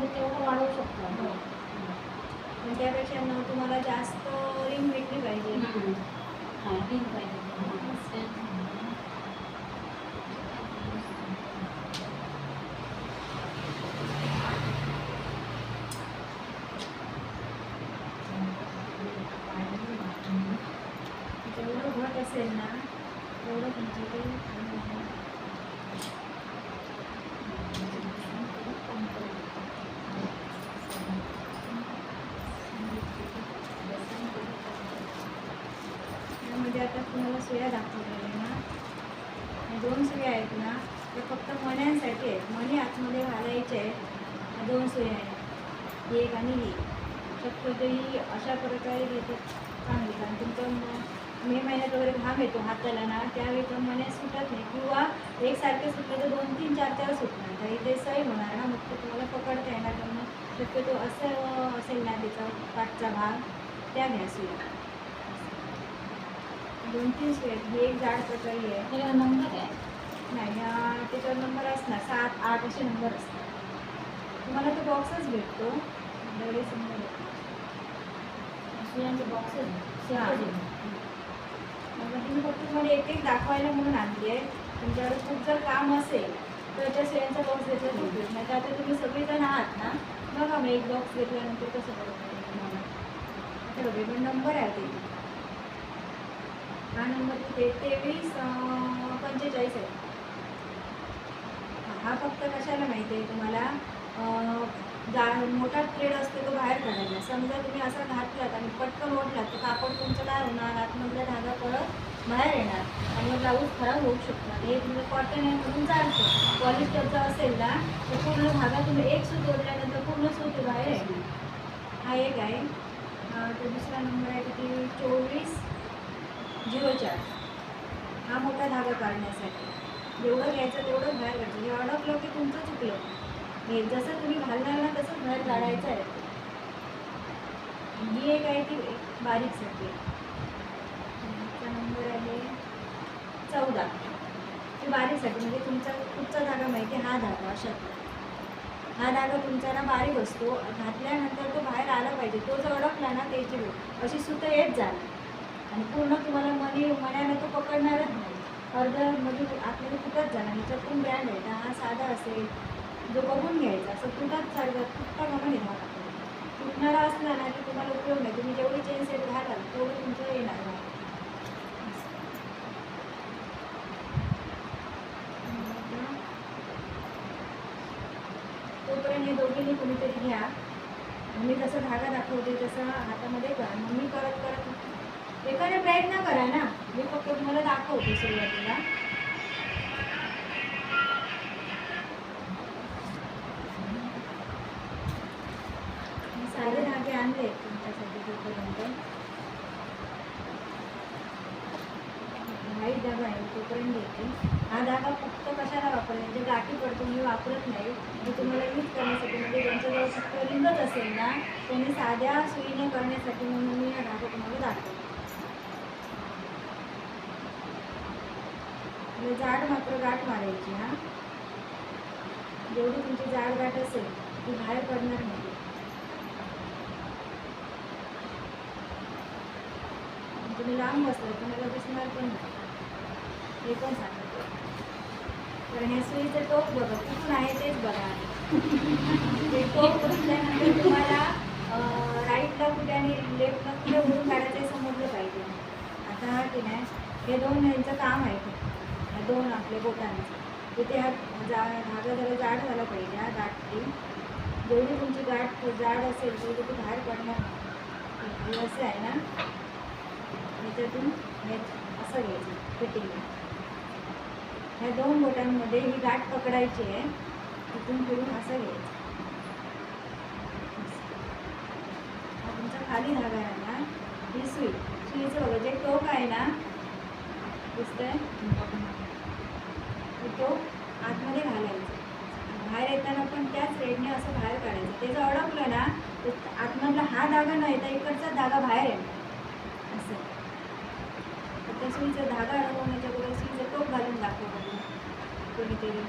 तेवढं तेवढं वाढवू शकतो आपण. हो. त्यापेक्षा न तुम्हाला जास्त रिंग भेटली पाहिजे हम्म. हा, रिंग पाहिजे जेवढं घट असेल ना तेवढं तुमची ते त्यामध्ये आता तुम्हाला सुया दाखवलेल्या ना. या दोन सुया आहेत ना त्या फक्त मण्यांसाठी आहेत. मणी आतमध्ये घालायचे आहेत. या दोन सुया आहेत. एक आणि ही. शक्यतो ही अशा प्रकारे घेते. चांगली. कारण तुमचं मे महिन्यात वगैरे घाम येतो हाताला ना त्यावेळी तर मण्या सुटत नाही. किंवा एकसारखे सुटलं तर दोन तीन चार चार सुटणार. तर इथे सही होणार ना. मग ते तुम्हाला पकडता येणार. तर मग शक्यतो असं असेल ना त्याचा पाठचा भाग त्या घ्या सुया. दोन तीन आहेत ही एक जाड प्रकारे आहे. त्याला नंबर आहे? नाही त्याच्यावर नंबर असणार. सात आठ असे नंबर असतात. तुम्हाला तो बॉक्सच भेटतो. आपल्याकडे समजा सुयांचे बॉक्सेस हा. मग ही मी फक्त तुम्हाला एक एक दाखवायला म्हणून आणली आहे तुमच्याकडे खूप जर काम असेल तर त्या सुयांचा बॉक्स घेतला उपयोग नाही तर आता तुम्ही सगळेजण आहात ना बघा मग एक बॉक्स घेतल्यानंतर कसं बघा नंबर आहे ते. हा नंबर ते तेवीस पंचेचाळीस आहे हा फक्त कशाला माहिती आहे तुम्हाला? जा मोठा थ्रेड असतो तो बाहेर काढायला. समजा तुम्ही असा घातलात आणि पटकन ओढलात तर कापड तुमचं काय होणार? आतमधला धागा परत बाहेर येणार. आणि मग ब्लाऊज खराब होऊ शकणार. हे म्हणजे तुमचं कॉटन आहे म्हणून जाणतो पॉलिस्टरचा असेल ना तर पूर्ण धागा तुम्ही एक सूत ओढल्यानंतर पूर्ण सूत बाहेर येणार. हा एक आहे. तर दुसरा नंबर आहे किती? चोवीस. झिरो चार हा मोठा धागा काढण्यासाठी. जेवढं घ्यायचं तेवढं बाहेर काढायचं. हे अडकलं की तुमचं चुकलं. हे जसं तुम्ही घालणार ना तसंच बाहेर काढायचं आहे. ही एक आहे ती एक बारीकसाठी चा नंबर आहे चौदा. ती बारीकसाठी म्हणजे तुमचा कुठचा धागा माहिती आहे? हा धागा अशातला हा धागा तुमचा ना बारीक असतो. घातल्यानंतर तो बाहेर आला पाहिजे. तो जर अडकला ना त्याची अशी सुतं येत जाणार आणि पूर्ण तुम्हाला मनी मनाने तो पकडणारच नाही. अर्ध म्हणजे आपल्याला तुटत जाणार ह्याच्यातून ब्रँड आहे. हा साधा असेल जो बघून घ्यायचा असं तुटत चालत तुटता का येणार तुटणारा असला ना की तुम्हाला उपयोग नाही. तुम्ही जेवढी चेन सेट घालाल तेवढं तुमचं येणार नाही. तोपर्यंत हे दोघींनी कुणीतरी घ्या. मी जसं धागा दाखवते तसं हातामध्ये करा. मग मी करत करत एखादा प्रयत्न करा ना. मी फक्त तुम्हाला दाखवते सुरुवातीला. सारे साधे धागे आणले आहेत तुमच्यासाठी तोपर्यंत व्हाईट धागा आहे तोपर्यंत घेते हा धागा फक्त कशाला वापरला म्हणजे गाठी पडतो मी वापरत नाही. मी तुम्हाला यूज करण्यासाठी म्हणजे त्यांच्याजवळ फक्त लिंगच असेल ना त्यांनी साध्या सुईने करण्यासाठी म्हणून मी हा धागा तुम्हाला दाखवतो. आणि जाड मात्र गाठ मारायची हा? जेवढी तुमची जाड गाठ असेल ती बाहेर पडणार नाही. तुम्ही लांब बसलाय तुम्हाला दिसणार पण नाही. हे पण सांगतो. कारण ह्या सुईचं टोक बघा कुठून आहे तेच बघा. ते टोक बसल्यानंतर तुम्हाला राईटला कुठे आणि लेफ्टला कुठे उडून काढायचं समजलं पाहिजे. आता हा की नाही हे दोन यांचं काम आहे. आपल्या बोटांचं. तिथे हा जा धागा जरा जाड झाला पाहिजे. हा गाठी जेवढी तुमची गाठ जाड असेल तेवढी ती बाहेर पडणार नाही. असं आहे ना? ह्याच्यातून हे असं घ्यायचं फिटिंग. ह्या दोन बोटांमध्ये ही गाठ पकडायची आहे. तिथून फिरून असं घ्यायचं. हा तुमचा खाली धागा आहे ना? ही सुई. सुईचं बघा जे टोक आहे ना? दिसतंय? की तो आतमध्ये घालायचं. बाहेर येताना पण त्याच रेडने असं बाहेर काढायचं. ते जर अडकलं ना तर आतमधला हा धागा नाही तर इकडचा धागा बाहेर येणार. असं. तर सुईचा धागा अडकवण्याच्या अगोदर सुईचं टोप घालून दाखव कोणीतरी.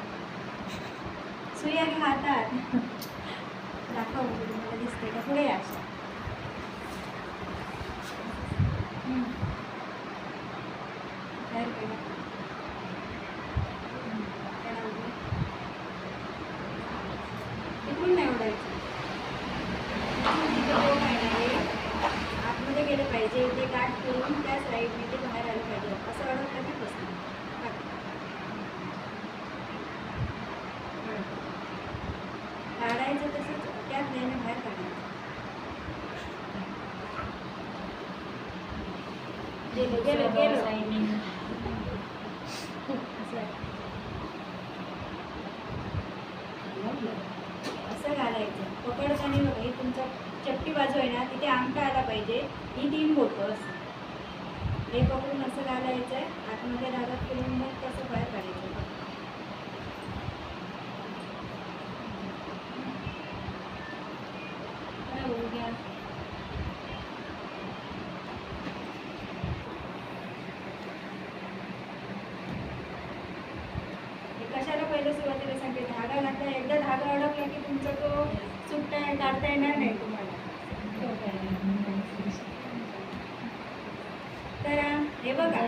सुया घ्या हातात. दाखवा तुम्हाला दिसते का? पुढे या. अशा बाहेर काढा. हम्म. काढा बघू. तिकडून नाही ओढायचं तिथून तिथे टोक आहे ना हे, आतमध्ये गेलं पाहिजे ते गाठ करून त्या साईडने ते बाहेर आलं पाहिजे असं अडकलं की बसणार काढायचं तसंच त्यात नेहमी बाहेर काढायचं गेलं गेलं गेलं साईडने असं आहे. असं घालायचं. पकडताना बघा ही तुमचा चपटी बाजू आहे ना तिथे आमटा आला पाहिजे. ही तीन बोटं असं हे पकडून असं घालायचं आहे आतमध्ये धागात फिरून मग कसं बाहेर काढायचं काय होऊ द्या हे कशाला सुरुवातीला सांगते धागा घातला एकदा धागा अडकला की तुमचा तो सुट्टा काढता येणार नाही तुम्हाला. तर हे बघा.